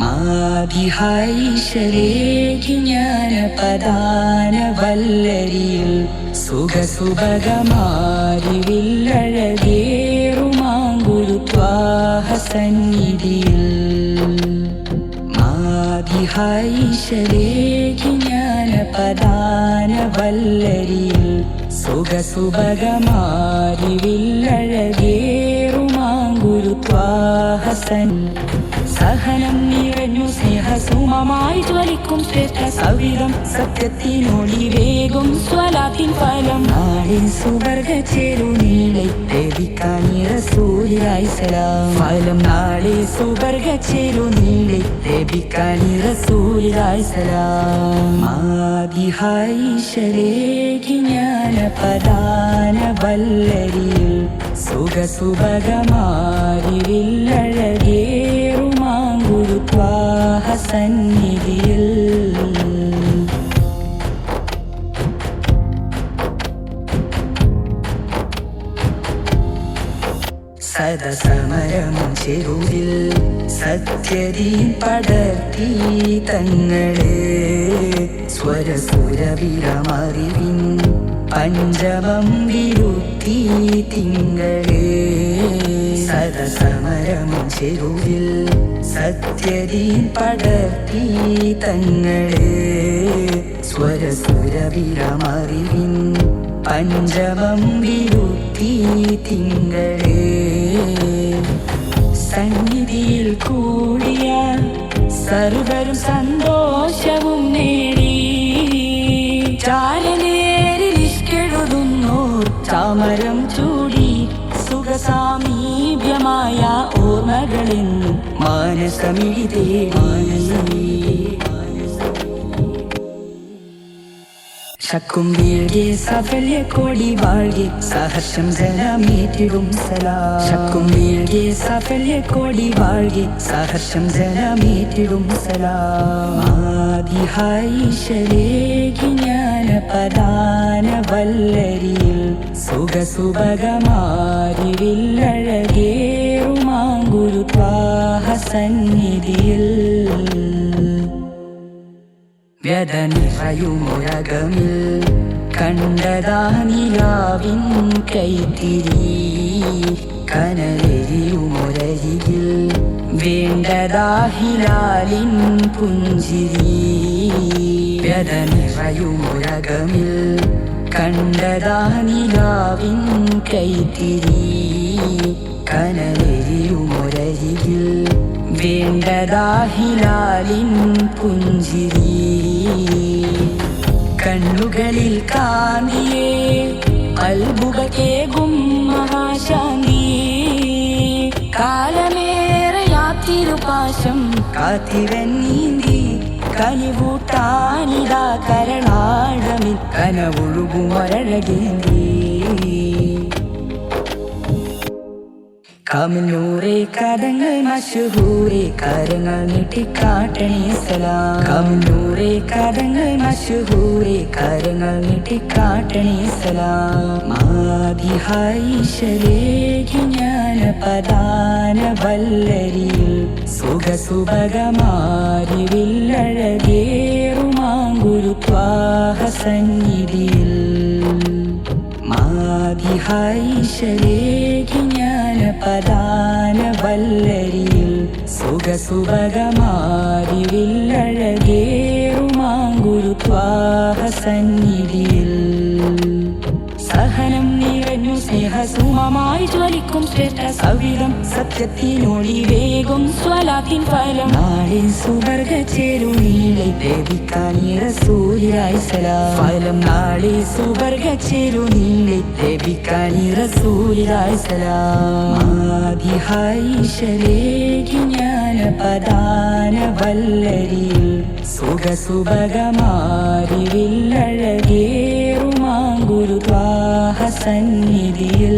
മാതിഹായിശരേഖി സുഖസുഭഗമാരിവില്ലഴകേറുമാങ്കുരുത്വാഹസന്നിധിയിൽ. പദാന വല്ലരിയിൽ സുഖസുഭഗമാരിവില്ലഴകേറുമാങ്കുരുത്വാഹ സഹനം നിറഞ്ഞു സ്നേഹസുമമായി ജ്വലിക്കും ശ്രേഷ്ഠ സവിധം സത്യത്തിനൊളി വേഗം സ്വലാത്തിൻ ഫലം. നാളിൻ സുവർഗ ചേരു നീളെ സലാം. ഫലം നാളെ സുവർഗ ചേരു നീളെ ദേവിക്കാനിറ സൂര്യരായി സലാം. ആദിഹായിശരേഖി ജ്ഞാന പദാന വല്ലരിയിൽ സന്നിധിയിൽ സദസമരം ചെരുവിൽ സത്യതി പടർത്തി തങ്ങളെ സ്വരസുരവിരമറിവിൻ പഞ്ചമം വിരുത്തി തിങ്കളെ സദസമരം ചെരുവിൽ സത്യതി പടർത്തി തങ്ങളെ സ്വരസുരവിരമറിവിൻ പഞ്ചമം വിരുത്തി തിങ്കളെ സന്നിധിയിൽ കൂടിയ സർവരും സന്തോഷവും നേടി. ചാലനേരിൽ ഇഷ്കെഴുതുന്നോർ ചാമരം മാനസമിഴിതേ തേടി ശക്കും വീഴ്കെ സഫല്യ കോടി വാഴ്കെ സഹർഷം ജനമേറ്റിടും സലാ. ശക്കും വീഴ്കെ സഫല്യ കോടി വാഴ്കെ സഹർഷം ജനമേറ്റിടും സലാദിഹായിശരേഖി ജ്ഞാന പദാന വല്ലരിയിൽ സുഖസുഭഗമാരിവില്ലഴകേറുമാങ്കുരുത്വാഹ സന്നിധിയിൽ വ്യതനിറയുമുരകമിൽ കണ്ടതാനിലാവിൻ കൈത്തിരി കനലെരിയുമൊരരികിൽ വേണ്ടതാഹിലാലിൻ പുഞ്ചിരി വ്യതനിറയുമുരകമിൽ കണ്ടതാനിലാവിൻ കൈത്തിരി കനലെരിയുമൊരരികിൽ വേണ്ടതാഹിലാലിൻ പുഞ്ചിരി. കണ്ണുകളിൽ കാന്തിയേ അൽബുകേകും മഹാശാന്തി. കാലമേറെ യാത്തിരുപാശം കാത്തിരൻ നീന്തി കനിവൂട്ടാനിതാ കരണാടമി കനവൊഴുകുമൊരഴകേന്തി. കമിനൂറെ കഥങ്ങൾ മഷഹൂറെ കാര്യങ്ങൾ നീട്ടിക്കാട്ടണേ സലാം. ജ്ഞാന പദാന വല്ലരിയിൽ സുഖസുഭഗമാരിവില്ലഴകേറുമാങ്കുരുത്വാഹ സന്നിധിയിൽ മാതിഹായിശരേഖി ജ്ഞാന പദാന വല്ലരിയിൽ സുഖസുഭഗമാരിവില്ലഴകേറുമാങ്കുരുത്വാഹ സന്നിധിയിൽ സഹനം നിറഞ്ഞു സ്നേഹസുമമായി ജ്വലിക്കും ശ്രേഷ്ഠ സവിധം സത്യത്തിനൊളി വേഗം സ്വലാത്തിൻ ഫലം. നാളെ സുവർഗ ചേരു നീളെ ദേവിക്കാനിറ സൂര്യരായി സലാം. ഫലം നാളെ സുവർഗ ചേരു നീളെ ദേവിക്കാനിറ സൂര്യരായി സലാം. ആദിഹായിശരേഖി ജ്ഞാന പദാന വല്ലരിയിൽ സുഖസുഭഗമാരിവില്ലഴകേറുമാങ്കുരുത്വാഹ സന്നിധിയിൽ